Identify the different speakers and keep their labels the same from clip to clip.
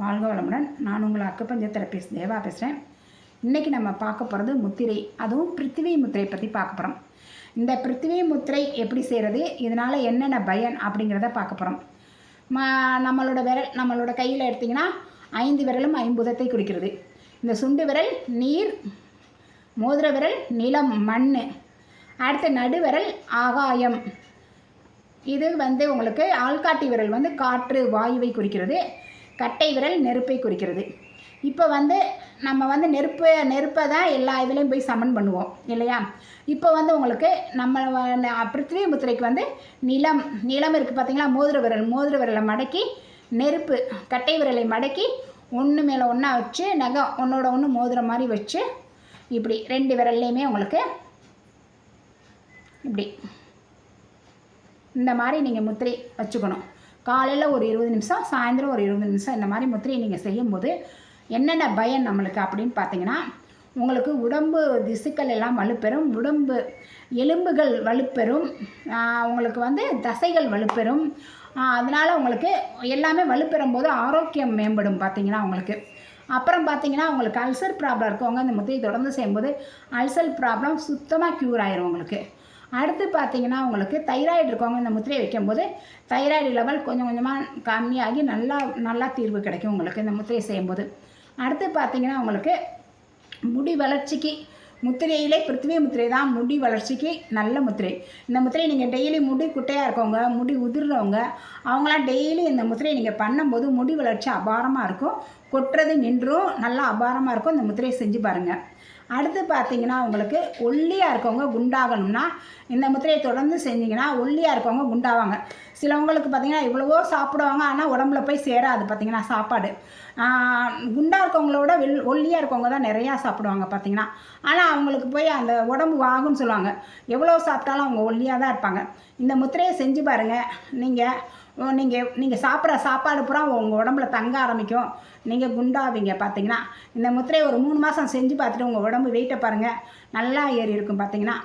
Speaker 1: வாழ்க வளமுடன். நான் உங்கள் அக்குப்பஞ்ச தெரபிஸ்ட் தேவா பேசுகிறேன் இன்றைக்கி நம்ம பார்க்க போகிறது முத்திரை. அதுவும் பிருத்திவி முத்திரை பற்றி பார்க்க போகிறோம் இந்த பிருத்திவி முத்திரை எப்படி செய்கிறது இதனால் என்னென்ன பயன் அப்படிங்கிறத பார்க்க போகிறோம் ம நம்மளோட விரல் நம்மளோட கையில் எடுத்திங்கன்னா ஐந்து விரலும் ஐம்புதத்தை குறிக்கிறது. இந்த சுண்டு விரல் நீர் மோதிர விரல் நிலம் மண் அடுத்த நடுவிரல் ஆகாயம். இது வந்து உங்களுக்கு ஆள்காட்டி விரல் வந்து காற்று வாயுவை குறிக்கிறது. கட்டை விரல் நெருப்பை குறிக்கிறது. இப்போ வந்து நம்ம வந்து நெருப்பு நெருப்பை தான் எல்லா இதுலேயும் போய் சமன் பண்ணுவோம் இல்லையா? இப்போ வந்து உங்களுக்கு நம்ம பிருத்திவி முத்திரைக்கு வந்து நிலம் நிலம் இருக்குது பார்த்தீங்களா மோதிர விரல் மோதிர விரலை மடக்கி நெருப்பு கட்டை விரலை மடக்கி ஒன்று மேலே ஒன்றா வச்சு நகம் ஒன்றோட ஒன்று மோதிர மாதிரி வச்சு இப்படி ரெண்டு விரல்லையுமே உங்களுக்கு இப்படி இந்த மாதிரி நீங்கள் முத்திரை வச்சுக்கணும். காலையில் ஒரு இருபது நிமிஷம் சாயந்தரம் ஒரு இருபது நிமிஷம் இந்த மாதிரி முத்திரையை நீங்கள் செய்யும்போது என்னென்ன பயன் நம்மளுக்கு அப்படின்னு பார்த்தீங்கன்னா உங்களுக்கு உடம்பு திசுக்கள் எல்லாம் வலுப்பெறும் உடம்பு எலும்புகள் வலுப்பெறும் உங்களுக்கு வந்து தசைகள் வலுப்பெறும். அதனால் உங்களுக்கு எல்லாமே வலுப்பெறும் போது ஆரோக்கியம் மேம்படும் பார்த்தீங்கன்னா உங்களுக்கு. அப்புறம் பார்த்தீங்கன்னா உங்களுக்கு அல்சர் ப்ராப்ளம் இருக்கவங்க இந்த முத்திரையை தொடர்ந்து செய்யும்போது அல்சர் ப்ராப்ளம் சுத்தமாக க்யூர் ஆயிரும் உங்களுக்கு. அடுத்து பார்த்தீங்கன்னா உங்களுக்கு தைராய்டு இருக்கவங்க இந்த முத்திரையை வைக்கும்போது தைராய்டு லெவல் கொஞ்சம் கொஞ்சமாக கம்மியாகி நல்லா நல்லா தீர்வு கிடைக்கும் உங்களுக்கு இந்த முத்திரையை செய்யும்போது. அடுத்து பார்த்தீங்கன்னா உங்களுக்கு முடி வளர்ச்சிக்கு முத்திரையிலே பிருத்திவி முத்திரை தான் முடி வளர்ச்சிக்கு நல்ல முத்திரை. இந்த முத்திரையை நீங்கள் டெய்லி முடி குட்டையாக இருக்கவங்க முடி உதிர்றவங்க அவங்களாம் டெய்லி இந்த முத்திரையை நீங்கள் பண்ணும்போது முடி வளர்ச்சி அபாரமாக இருக்கும். கொட்டுறது நின்றும் நல்லா அபாரமாக இருக்கும். இந்த முத்திரையை செஞ்சு பாருங்கள் அடுத்து பார்த்தீங்கன்னா உங்களுக்கு ஒல்லியாக இருக்கவங்க குண்டாகணும்னா இந்த முத்திரையை தொடர்ந்து செஞ்சீங்கன்னா ஒல்லியாக இருக்கவங்க குண்டாவாங்க. சிலவங்களுக்கு பார்த்தீங்கன்னா இவ்வளவோ சாப்பிடுவாங்க ஆனால் உடம்புல போய் சேராது பார்த்தீங்கன்னா சாப்பாடு. குண்டாக இருக்கவங்களோட வெள் ஒல்லியாக இருக்கவங்க தான் நிறையா சாப்பிடுவாங்க பார்த்தீங்கன்னா. ஆனால் அவங்களுக்கு போய் அந்த உடம்பு வாகும்னு சொல்லுவாங்க. எவ்வளோ சாப்பிட்டாலும் அவங்க ஒல்லியாக தான் இருப்பாங்க. இந்த முத்திரையை செஞ்சு பாருங்கள் நீங்கள் நீங்கள் நீங்கள் சாப்பிட்ற சாப்பாடு பூரா உங்கள் உடம்புல தங்க ஆரம்பிக்கும். நீங்கள் குண்டாவீங்க பார்த்தீங்கன்னா இந்த முத்திரையை ஒரு மூணு மாதம் செஞ்சு பார்த்துட்டு உங்கள் உடம்பு வெயிட்டை பாருங்கள் நல்லா ஏறி இருக்கும் பார்த்தீங்கன்னா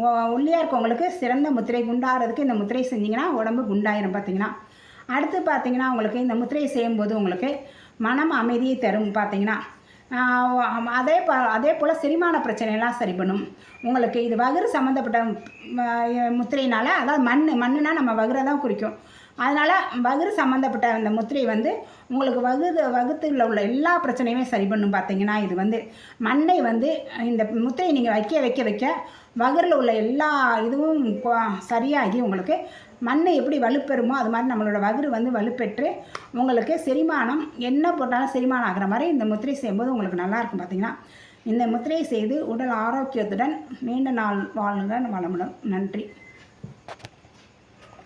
Speaker 1: ஒ- ஒல்லியாக இருக்கவங்களுக்கு சிறந்த முத்திரை குண்டாகிறதுக்கு இந்த முத்திரை செஞ்சிங்கன்னா உடம்பு குண்டாயிரும் பார்த்தீங்கன்னா அடுத்து பார்த்தீங்கன்னா உங்களுக்கு இந்த முத்திரையை செய்யும்போது உங்களுக்கு மனம் அமைதியை தரும் பார்த்தீங்கன்னா அதே ப அதே போல் செரிமான பிரச்சனையெல்லாம் சரி பண்ணும். உங்களுக்கு இது வகுறு சம்மந்தப்பட்ட ம், முத்திரையினால் அதாவது மண் மண்ணுனால் நம்ம வகுரை தான் குறிக்கும். அதனால் வகுறு சம்மந்தப்பட்ட அந்த முத்திரை வந்து உங்களுக்கு வகுது வகுத்தில் உள்ள எல்லா பிரச்சனையுமே சரி பண்ணும் பார்த்தீங்கன்னா இது வந்து மண்ணை வந்து இந்த முத்திரையை நீங்கள் வைக்க வைக்க வைக்க வகுரில் உள்ள எல்லா இதுவும் சரியாகி உங்களுக்கு மண்ணை எப்படி வலுப்பெறுமோ அது மாதிரி நம்மளோட வகுறு வந்து வலுப்பெற்று உங்களுக்கு செரிமானம் என்ன போட்டாலும் செரிமானம் ஆகிற மாதிரி இந்த முத்திரை செய்யும்போது உங்களுக்கு நல்லாயிருக்கும் பார்த்தீங்கன்னா இந்த முத்திரையை செய்து உடல் ஆரோக்கியத்துடன் நீண்ட நாள் வாழுங்க வளமுடன். நன்றி.